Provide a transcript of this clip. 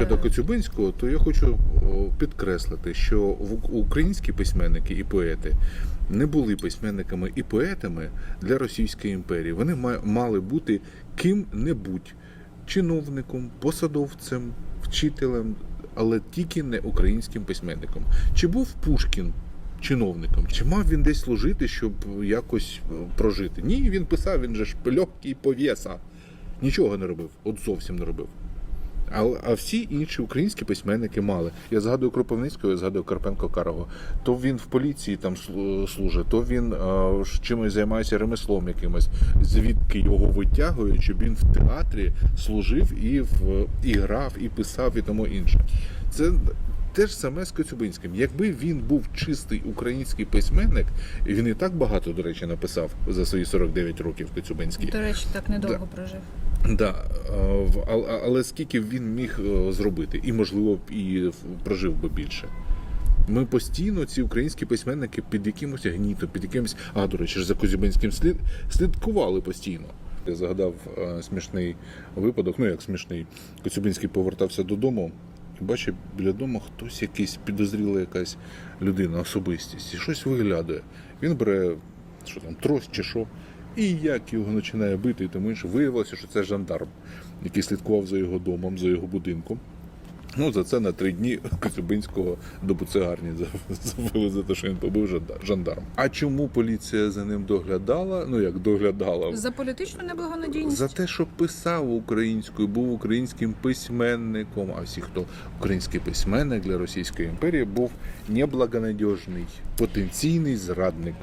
Щодо Коцюбинського, то я хочу підкреслити, що українські письменники і поети не були письменниками і поетами для Російської імперії. Вони мали бути ким-небудь чиновником, посадовцем, вчителем, але тільки не українським письменником. Чи був Пушкін чиновником? Чи мав він десь служити, щоб якось прожити? Ні, він писав, він же ж легкий повєса. Нічого не робив, от зовсім не робив. А, а всі інші українські письменники мали. Я згадую Кропивницького, я згадую Карпенко Карого. То він в поліції там слу- служить, то він е, ж чимось займається ремеслом якимось. Звідки його витягують, щоб він в театрі служив і в і грав, і писав, і тому інше. Це те ж саме з Коцюбинським. Якби він був чистий український письменник, він і так багато, до речі, написав за свої 49 років Коцюбинський. До речі, так недовго прожив. Да, але скільки він міг е, зробити, і можливо і прожив би більше. Ми постійно, ці українські письменники, під якимось гнітом, під якимось. А, до речі, за Козюбинським слід слідкували постійно. Я згадав е, смішний випадок, ну як смішний. Коцюбинський повертався додому і бачить біля дому хтось якийсь підозріла якась людина, особистість, і щось виглядає. Він бере що там, трос чи що, і як його починає бити, і тому інше. Виявилося, що це жандарм, який слідкував за його домом, за його будинком. Ну, за це на три дні Коцюбинського до буцегарні завели за те, що він побив жанда- жандарм. А чому поліція за ним доглядала? Ну як доглядала? За політичну неблагонадійність. За те, що писав українською, був українським письменником. А всі, хто український письменник для Російської імперії, був неблагонадіжний, потенційний зрадник.